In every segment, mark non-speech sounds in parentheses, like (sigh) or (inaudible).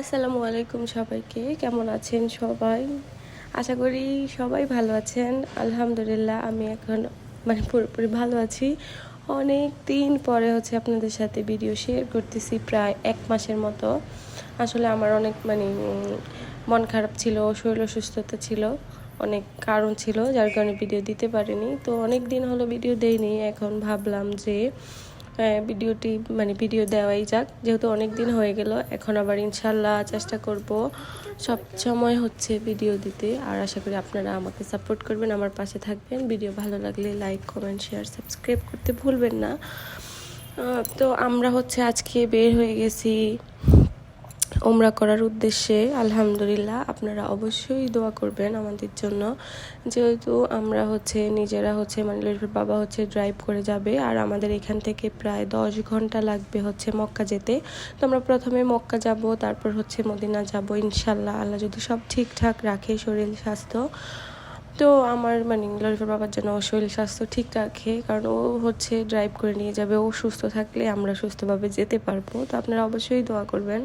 আসসালামু আলাইকুম সবাইকে। কেমন আছেন সবাই? আশা করি সবাই ভালো আছেন। আলহামদুলিল্লাহ, আমি এখন মানে পুরোপুরি ভালো আছি। অনেক দিন পরে হচ্ছে আপনাদের সাথে ভিডিও শেয়ার করতেছি, প্রায় এক মাসের মতো। আসলে আমার অনেক মানে মন খারাপ ছিল, শরীর অসুস্থতা ছিল, অনেক কারণ ছিল, যার কারণে ভিডিও দিতে পারিনি। তো অনেক দিন হলো ভিডিও দেইনি, এখন ভাবলাম যে ভিডিওটি মানে ভিডিও দেওয়াই যাক। যেহেতু অনেক দিন হয়ে গেল, এখন আবার ইনশাল্লাহ চেষ্টা করব। সব সময় হচ্ছে ভিডিও দিতে, আর আশা করি আপনারা আমাকে সাপোর্ট করবেন, আমার পাশে থাকবেন। ভিডিও ভালো লাগলে লাইক, কমেন্ট, শেয়ার, সাবস্ক্রাইব করতে ভুলবেন না। তো আমরা হচ্ছে আজকে বের হয়ে গেছি। ওমরা করার উদ্দেশ্যে আলহামদুলিল্লাহ আপনারা অবশ্যই দোয়া করবেন আমাদের জন্য। যেহেতু আমরা হচ্ছে নিজেরা হচ্ছে মানিলের বাবা হচ্ছে ড্রাইভ করে যাবে, আর আমাদের এখান থেকে প্রায় দশ ঘণ্টা লাগবে হচ্ছে মক্কা যেতে। তো আমরা প্রথমে মক্কা যাব, তারপর হচ্ছে মদিনা যাব, ইনশাল্লাহ। আল্লাহ যদি সব ঠিকঠাক রাখে শরীর স্বাস্থ্য। তো আমার মানে লরিফার বাবার জন্য শরীর স্বাস্থ্য ঠিক রাখে, কারণ ও হচ্ছে ড্রাইভ করে নিয়ে যাবে, ও সুস্থ থাকলে আমরা সুস্থভাবে যেতে পারব। তো আপনারা অবশ্যই দোয়া করবেন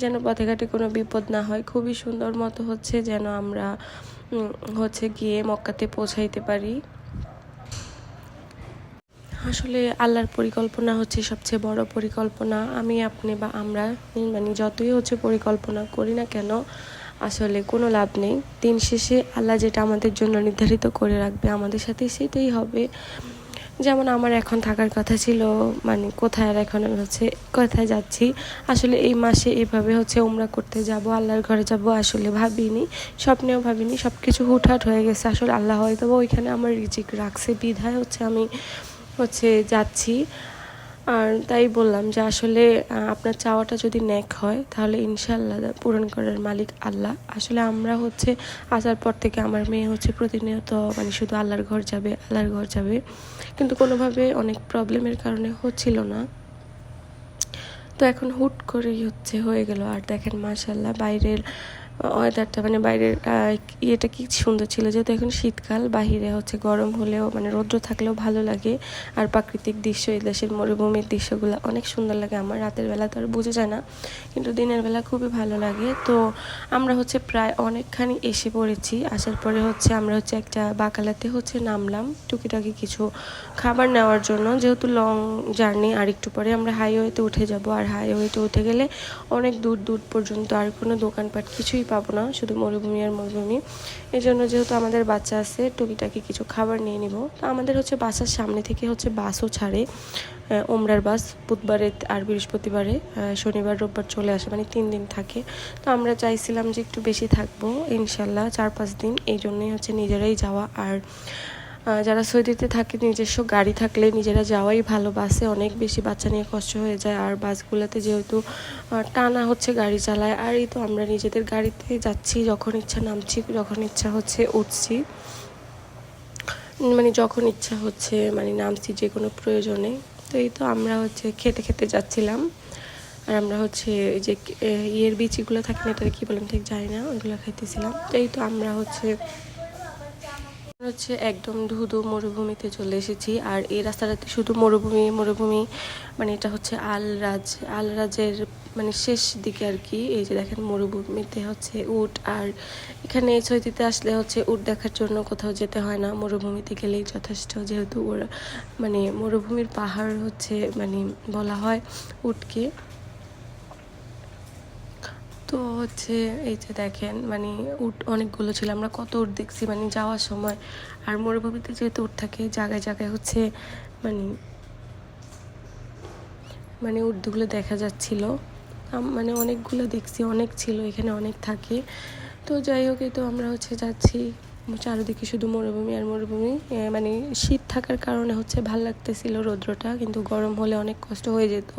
যেন পথে ঘাটে কোনো বিপদ না হয়। খুবই সুন্দর মতো হচ্ছে যেন আমরা হচ্ছে গিয়ে মক্কাতে পৌঁছাইতে পারি। আসলে আল্লাহর পরিকল্পনা হচ্ছে সবচেয়ে বড় পরিকল্পনা। আমি, আপনি বা আমরা মানে যতই হচ্ছে পরিকল্পনা করি না কেন আসলে কোনো লাভ নেই। দিন শেষে আল্লাহ যেটা আমাদের জন্য নির্ধারিত করে রাখবে আমাদের সাথে সেটাই হবে। যেমন আমার এখন থাকার কথা ছিল মানে কোথায় আর এখন হচ্ছে, কোথায় যাচ্ছি? আসলে এই মাসে এভাবে হচ্ছে উমরা করতে যাব, আল্লাহর ঘরে যাব আসলে ভাবিনি, স্বপ্নেও ভাবিনি সব কিছু হুটহাট হয়ে গেছে। আসলে আল্লাহ হয়তো ওইখানে আমার রিজিক রাখছে, বিধায় হচ্ছে আমি হচ্ছে যাচ্ছি। আর তাই বললাম যে আসলে আপনার চাওয়াটা যদি ন্যাক হয়, তাহলে ইনশাল্লাহ পূরণ করার মালিক আল্লাহ। আসলে আমরা হচ্ছে আসার পর থেকে আমার মেয়ে হচ্ছে প্রতিনিয়ত মানে শুধু আল্লাহর ঘর যাবে, আল্লাহর ঘর যাবে। কিন্তু কোনোভাবে অনেক প্রবলেমের কারণে হচ্ছিল না। তো এখন হুট করেই হচ্ছে হয়ে গেল। আর দেখেন মাশাল্লাহ বাইরের ওয়েদারটা মানে বাইরের ইয়েটা কি সুন্দর ছিল যেহেতু এখন শীতকাল, বাহিরে হচ্ছে গরম হলেও মানে রৌদ্র থাকলেও ভালো লাগে। আর প্রাকৃতিক দৃশ্য, এই দেশের মরুভূমির দৃশ্যগুলো অনেক সুন্দর লাগে। আমার রাতের বেলা তো আর বোঝা যায় না, কিন্তু দিনের বেলা খুবই ভালো লাগে। তো আমরা হচ্ছে প্রায় অনেকখানি এসে পড়েছি। আসার পরে হচ্ছে আমরা হচ্ছে একটা বাকালাতে হচ্ছে নামলাম টুকিটাকি কিছু খাবার নেওয়ার জন্য। যেহেতু লং জার্নি আর একটু পরে আমরা হাইওয়েতে উঠে যাব। আর হাইওয়েতে উঠে গেলে অনেক দূর দূর পর্যন্ত আর কোনো দোকানপাট কিছুই পাবো না, শুধু মরুভূমি আর মরুভূমি। এই জন্য যেহেতু আমাদের বাচ্চা আছে, টুকিটাকি কিছু খাবার নিয়ে নিব। তো আমাদের হচ্ছে বাসার সামনে থেকে হচ্ছে বাসও ছাড়ে। ওমরার বাস বুধবারে আর বৃহস্পতিবারে শনিবার, রোববার চলে আসে মানে তিন দিন থাকে। তো আমরা চাইছিলাম যে একটু বেশি থাকব, ইনশাল্লাহ চার পাঁচ দিন। এই জন্যই হচ্ছে নিজেরাই যাওয়া আর যারা সৌদিতে থাকে, নিজস্ব গাড়ি থাকলে নিজেরা যাওয়াই ভালো। বাসে অনেক বেশি বাচ্চা নিয়ে কষ্ট হয়ে যায়, আর বাসগুলোতে যেহেতু টানা হচ্ছে গাড়ি চালায়, আর এই তো আমরা নিজেদের গাড়িতে যাচ্ছি, যখন ইচ্ছা নামছি, যখন ইচ্ছা হচ্ছে উঠছি। মানে যখন ইচ্ছা হচ্ছে মানে নামছি যে কোনো প্রয়োজনে। তো এই তো আমরা হচ্ছে খেতে খেতে যাচ্ছিলাম। আর আমরা হচ্ছে যে ইয়ের বিচিগুলো থাকে না এটা কি বলেন ঠিক জানি না, ওইগুলো খাইতেছিলাম। তো এই তো আমরা হচ্ছে হচ্ছে একদম ধুধু মরুভূমিতে চলে এসেছি। আর এই রাস্তাটাতে শুধু মরুভূমি মরুভূমি মানে এটা হচ্ছে আলরাজ, আলরাজের মানে শেষ দিকে আর কি। এই যে দেখেন মরুভূমিতে হচ্ছে উট। আর এখানে ছয়তিতে আসলে হচ্ছে উট দেখার জন্য কোথাও যেতে হয় না। মরুভূমিতে গেলেই যথেষ্ট যেহেতু ওরা মানে মরুভূমির পাহাড় হচ্ছে মানে বলা হয় উটকে। তো হচ্ছে এই যে দেখেন মানে উট অনেকগুলো ছিল, আমরা কত উট দেখছি মানে যাওয়ার সময়। আর মরুভূমিতে যেহেতু উট থাকে, জায়গায় জায়গায় হচ্ছে মানে মানে উর্দুগুলো দেখা যাচ্ছিল। মানে অনেকগুলো দেখছি, অনেক ছিল, এখানে অনেক থাকে। তো যাই হোক তো আমরা হচ্ছে যাচ্ছি। চারিদিকে শুধু মরুভূমি আর মরুভূমি। মানে শীত থাকার কারণে হচ্ছে ভালো লাগতেছিল রৌদ্রটা, কিন্তু গরম হলে অনেক কষ্ট হয়ে যেত।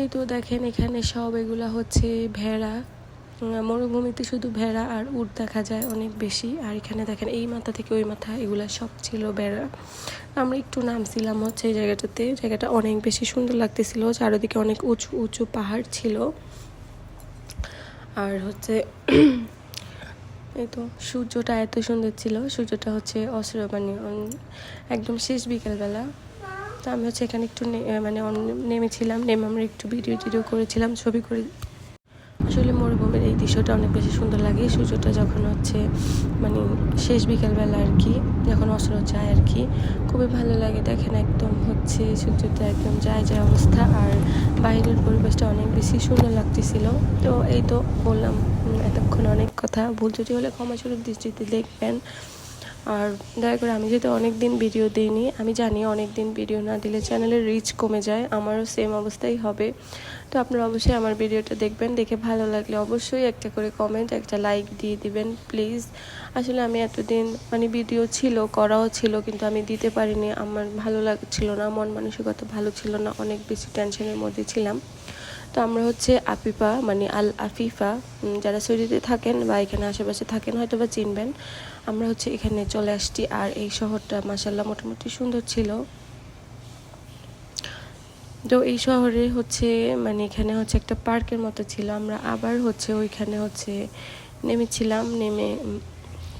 এই তো দেখেন এখানে সব এগুলা হচ্ছে ভেড়া। মরুভূমিতে শুধু ভেড়া আর উট দেখা যায় অনেক বেশি। আর এখানে দেখেন এই মাথা থেকে ওই মাথা, এগুলা সব ছিল ভেড়া। আমরা একটু নামছিলাম হচ্ছে এই জায়গাটাতে। জায়গাটা অনেক বেশি সুন্দর লাগতেছিল, চারিদিকে অনেক উঁচু উঁচু পাহাড় ছিল। আর হচ্ছে (clears throat) এই তো সূর্যটা এত সুন্দর ছিল। সূর্যটা হচ্ছে অস্ত্র মানে একদম শেষ বিকেলবেলা। তো আমি হচ্ছে এখানে একটু মানে নেমেছিলাম, নেমে আমরা একটু ভিডিও টিডিও করেছিলাম, ছবি করে। আসলে মরুভূমির এই দৃশ্যটা অনেক বেশি সুন্দর লাগে। সূর্যটা যখন হচ্ছে মানে শেষ বিকেলবেলা আর কি, যখন অস্ত্র যায় আর কি, খুবই ভালো লাগে। দেখেন একদম হচ্ছে সূর্যটা একদম যায় যায় অবস্থা আর বাইরের পরিবেশটা অনেক বেশি সুন্দর লাগতেছিল। তো এই তো বললাম এতক্ষণ অনেক কথা। ভুল যদি হলে ক্ষমাসুলভ দৃষ্টিতে দেখবেন। আর দয়া করে আমি যেহেতু অনেক দিন ভিডিও দিইনি, আমি জানি অনেক দিন ভিডিও না দিলে চ্যানেলের রিচ কমে যায়, আমারও সেম অবস্থাই হবে। তো আপনারা অবশ্যই আমার ভিডিওটা দেখবেন, দেখে ভালো লাগলে অবশ্যই একটা করে কমেন্ট একটা লাইক দিয়ে দিবেন প্লিজ আসলে আমি এতদিন মানে ভিডিও ছিল, করাও ছিল, কিন্তু আমি দিতে পারিনি। আমার ভালো লাগছিল না, মন মানসিকতা ভালো ছিল না, অনেক বেশি টেনশনের মধ্যে ছিলাম। তো আমরা হচ্ছে আফিফা মানে আল আফিফা যারা সৌদিতে থাকেন বা এখানে আশেপাশে থাকেন হয়তো বা চিনবেন। আমরা হচ্ছে এখানে চলে আসছি আর এই শহরটা মাসাল্লাহ মোটামুটি সুন্দর ছিল। তো এই শহরে হচ্ছে মানে এখানে হচ্ছে একটা পার্কের মতো ছিল। আমরা আবার হচ্ছে ওইখানে হচ্ছে নেমেছিলাম, নেমে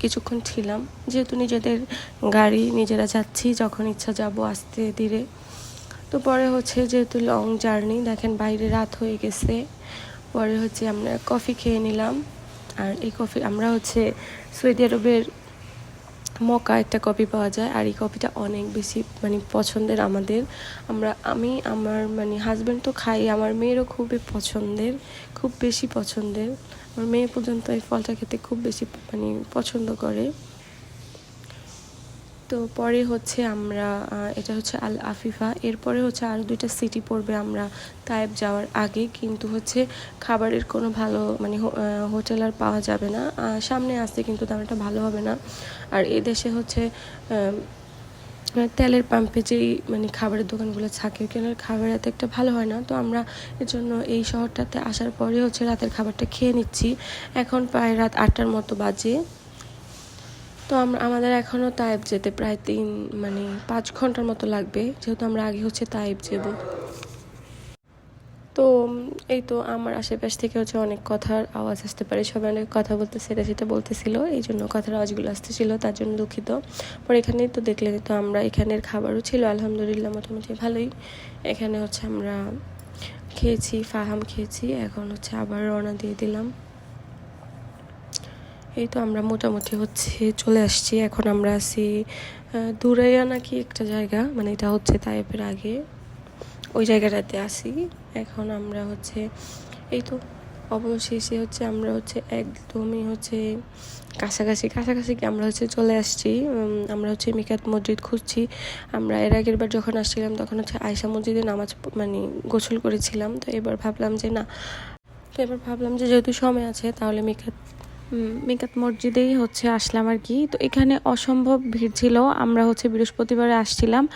কিছুক্ষণ ছিলাম। যেহেতু নিজেদের গাড়ি, নিজেরা যাচ্ছি, যখন ইচ্ছা যাব আস্তে ধীরে। তো পরে হচ্ছে যেহেতু লং জার্নি দেখেন বাইরে রাত হয়ে গেছে, পরে হচ্ছে আমরা কফি খেয়ে নিলাম। আর এই কফি আমরা হচ্ছে সৌদি আরবের মকা একটা কফি পাওয়া যায়, আর এই কফিটা অনেক বেশি মানে পছন্দের আমাদের। আমরা, আমি, আমার মানে হাজব্যান্ড তো খাই, আমার মেয়েরও খুবই পছন্দের, খুব বেশি পছন্দের। আমার মেয়ে পর্যন্ত এই ফলটা খেতে খুব বেশি মানে পছন্দ করে। তো পরে হচ্ছে আমরা এটা হচ্ছে আল আফিফা। এরপরে হচ্ছে আরও দুইটা সিটি পড়বে আমরা তায়েব যাওয়ার আগে। কিন্তু হচ্ছে খাবারের কোনো ভালো মানে হোটেল আর পাওয়া যাবে না। সামনে আসতে কিন্তু দামটা ভালো হবে না। আর এদেশে হচ্ছে তেলের পাম্পে যেই মানে খাবারের দোকানগুলো থাকে ওখানের খাবার এত একটা ভালো হয় না। তো আমরা এর জন্য এই শহরটাতে আসার পরে হচ্ছে রাতের খাবারটা খেয়ে নিচ্ছি। এখন প্রায় রাত আটটার মতো বাজে। তো আমাদের এখনও তাইব যেতে প্রায় তিন মানে পাঁচ ঘণ্টার মতো লাগবে। যেহেতু আমরা আগে হচ্ছে তাইব যাব। তো, এই তো আমার আশেপাশ থেকে হচ্ছে অনেক কথার আওয়াজ আসতে পারে। সবাই অনেক কথা বলতে, সেটা সেটা বলতেছিল। এই জন্য কথার আওয়াজগুলো আসতেছিল, তার জন্য দুঃখিত। পরে এখানেই তো দেখলে তো আমরা এখানের খাবারও ছিল, আলহামদুলিল্লাহ মোটামুটি ভালোই। এখানে হচ্ছে আমরা খেয়েছি, ফাহাম খেয়েছি, এখন হচ্ছে আবার রওনা দিয়ে দিলাম। এই তো আমরা মোটামুটি হচ্ছে চলে আসছি। এখন আমরা আছি দুরাইয়া নাকি একটা জায়গা মানে এটা হচ্ছে তাইপের আগে। ওই জায়গাটাতে আসি এখন আমরা হচ্ছে, এই তো অবশেষে হচ্ছে আমরা হচ্ছে একদমই হচ্ছে কাছাকাছি কাছাকাছি আমরা হচ্ছে চলে আসছি। আমরা হচ্ছে মিকাত মসজিদ খুঁজছি। আমরা এর আগের বার যখন আসছিলাম তখন হচ্ছে আয়সা মসজিদে নামাজ মানে গোসল করেছিলাম। তো এবার ভাবলাম যে না, তো এবার ভাবলাম যে যেহেতু সময় আছে তাহলে মিকাত মিকাত মসজিদেই হচ্ছে আসলাম আর কি। তো এখানে অসম্ভব ভিড় ছিল। আমরা হচ্ছে বৃহস্পতিবারে আসছিলাম।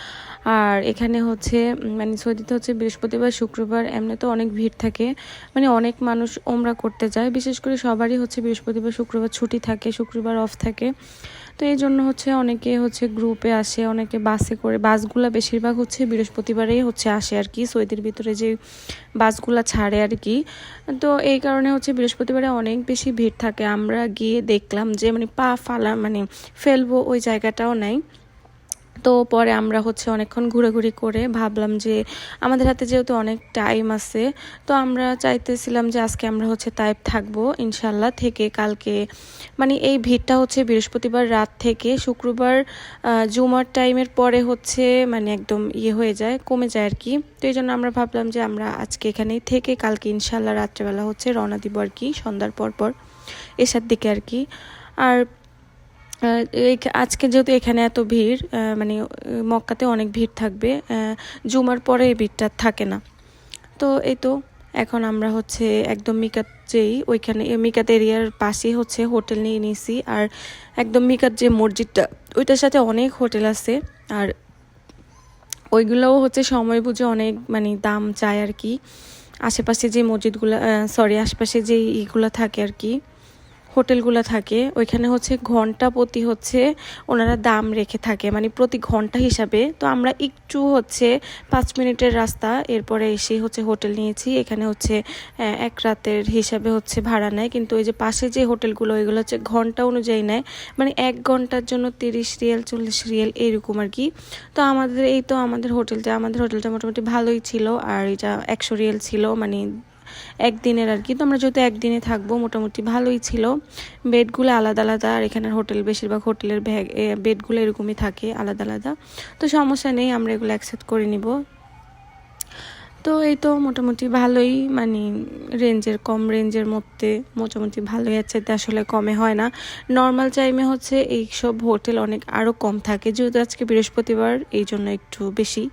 আর এখানে হচ্ছে মানে সৌদিতে হচ্ছে বৃহস্পতিবার, শুক্রবার, এমনি তো অনেক ভিড় থাকে। মানে অনেক মানুষ ওমরা করতে যায়। বিশেষ করে সবারই হচ্ছে বৃহস্পতিবার, শুক্রবার ছুটি থাকে, শুক্রবার অফ থাকে। তো এই জন্য হচ্ছে অনেকে হচ্ছে গ্রুপে আসে, অনেকে বাসে করে। বাসগুলো বেশিরভাগ হচ্ছে বৃহস্পতিবারেই হচ্ছে আসে আর কি। সৈদের ভিতরে যে বাসগুলো ছাড়ে আর কি। তো এই কারণে হচ্ছে বৃহস্পতিবারে অনেক বেশি ভিড় থাকে। আমরা গিয়ে দেখলাম যে মানে পা ফালা মানে ফেলব ওই জায়গাটাও নাই। তো পরে আমরা হচ্ছে অনেকক্ষণ ঘোরাঘুরি করে ভাবলাম যে আমাদের হাতে যেহেতু অনেক টাইম আছে, তো আমরা চাইতেছিলাম যে আজকে আমরা হচ্ছে তাইপ থাকব ইনশাল্লাহ থেকে কালকে। মানে এই ভিড়টা হচ্ছে বৃহস্পতিবার রাত থেকে, শুক্রবার জুমার টাইমের পরে হচ্ছে মানে একদম ইয়ে হয়ে যায়, কমে যায় আর কি। তো এই জন্য আমরা ভাবলাম যে আমরা আজকে এখানেই থেকে কালকে ইনশাল্লাহ রাত্রেবেলা হচ্ছে রওনা দিব আর কি, সন্ধ্যার পর পর এসার দিকে আর কি। আর আজকে যেহেতু এখানে এত ভিড় মানে মক্কাতে অনেক ভিড় থাকবে জুমার পরে এই ভিড়টা থাকে না। তো এই তো, এখন আমরা হচ্ছে একদম মিকাত যেই, ওইখানে মিকাত এরিয়ার পাশে হচ্ছে হোটেল নিয়ে নিয়েছি। আর একদম মিকাত যে মসজিদটা, ওইটার সাথে অনেক হোটেল আছে। আর ওইগুলোও হচ্ছে সময় বুঝে অনেক মানে দাম চায় আর কি। আশেপাশে যে মসজিদগুলো সরি আশেপাশে যে ইগুলো থাকে আর কি। হোটেলগুলো থাকে, ওইখানে হচ্ছে ঘণ্টা প্রতি হচ্ছে ওনারা দাম রেখে থাকে মানে প্রতি ঘণ্টা হিসাবে। তো আমরা একটু হচ্ছে পাঁচ মিনিটের রাস্তা, এরপরে এসে হচ্ছে হোটেল নিয়েছি। এখানে হচ্ছে এক রাতের হিসাবে হচ্ছে ভাড়া নেয়। কিন্তু ওই যে পাশে যে হোটেলগুলো, ওইগুলো হচ্ছে ঘণ্টা অনুযায়ী নেয়। মানে এক ঘণ্টার জন্য তিরিশ রিয়েল, চল্লিশ রিয়েল এরকম আর কি। তো আমাদের, এই তো আমাদের হোটেলটা আমাদের হোটেলটা মোটামুটি ভালোই ছিল। আর এটা একশো রিয়েল ছিল মানে একদিনের আর কি। তো আমরা যেহেতু একদিনে থাকব, মোটামুটি ভালোই ছিল। বেডগুলো আলাদা আলাদা, আর এখানের হোটেল, বেশিরভাগ হোটেলের ব্যাগ বেডগুলো এরকমই থাকে, আলাদা আলাদা। তো সমস্যা নেই, আমরা এগুলো অ্যাকসেপ্ট করে নিব। তো এই তো মোটামুটি ভালোই মানে রেঞ্জের কম রেঞ্জের মধ্যে মোটামুটি ভালোই আছে আসলে কমে হয় না। নর্মাল টাইমে হচ্ছে এইসব হোটেল অনেক আরও কম থাকে, যেহেতু আজকে বৃহস্পতিবার, এই জন্য একটু বেশি।